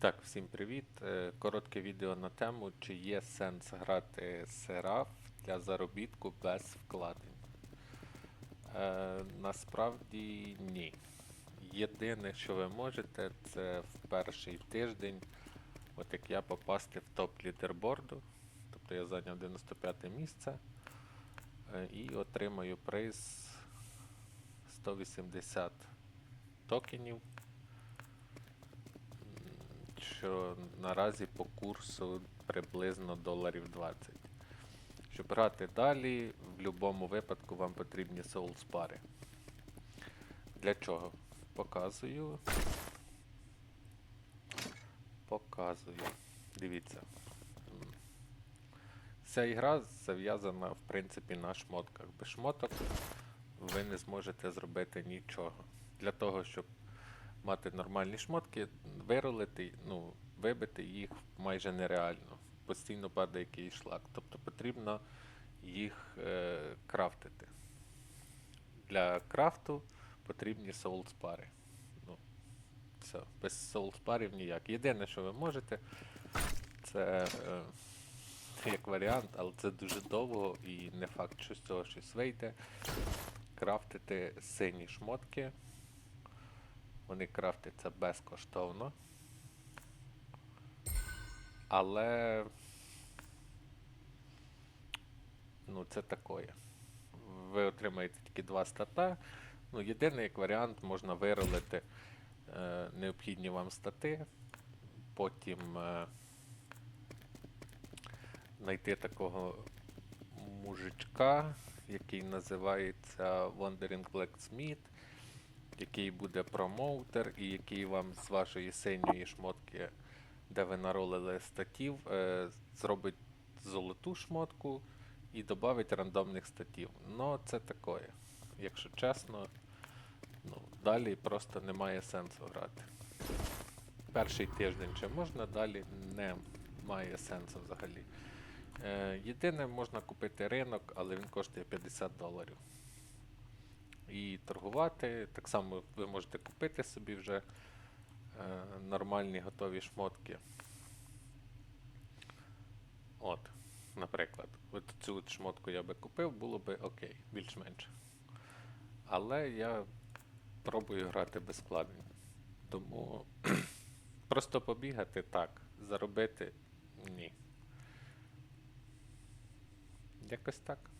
Так, всім привіт. Е, Коротке відео на тему, чи є сенс грати сераф для заробітку без вкладень. Е, насправді ні. Єдине, що ви можете, це в перший тиждень, от як я попасти в топ лідерборду. Тобто я зайняв 95 місце е, і отримаю приз 180 токенів що наразі по курсу приблизно доларів 20. Щоб грати далі, в будь-якому випадку вам потрібні соулс пари. Для чого? Показую. Показую. Дивіться. Ця ігра зав'язана, в принципі, на шмотках. Без шмоток ви не зможете зробити нічого. Для того, щоб мати нормальні шмотки, виролити, ну, вибити їх майже нереально. Постійно падає якийсь шлак. Тобто потрібно їх е, крафтити. Для крафту потрібні соулс пари. Ну, все, без соулс парів ніяк. Єдине, що ви можете, це е, як варіант, але це дуже довго і не факт, що з цього щось вийде. Крафтити сині шмотки. Вони крафтяться безкоштовно. Але. Ну, це такое. Ви отримаєте тільки два стата. Ну, єдиний як варіант можна виролити е, необхідні вам стати. Потім е, знайти такого мужичка, який називається Wandering Blacksmith який буде промоутер, і який вам з вашої синьої шмотки, де ви наролили статів, е, зробить золоту шмотку і додавить рандомних статів. Ну, це таке. Якщо чесно, ну, далі просто немає сенсу грати. Перший тиждень ще можна, далі не має сенсу взагалі. Е, єдине, можна купити ринок, але він коштує 50 доларів і торгувати. Так само ви можете купити собі вже е, нормальні готові шмотки. От, наприклад, от цю шмотку я би купив, було би окей, більш-менш. Але я пробую грати без. Тому просто побігати так, заробити ні. Якось так.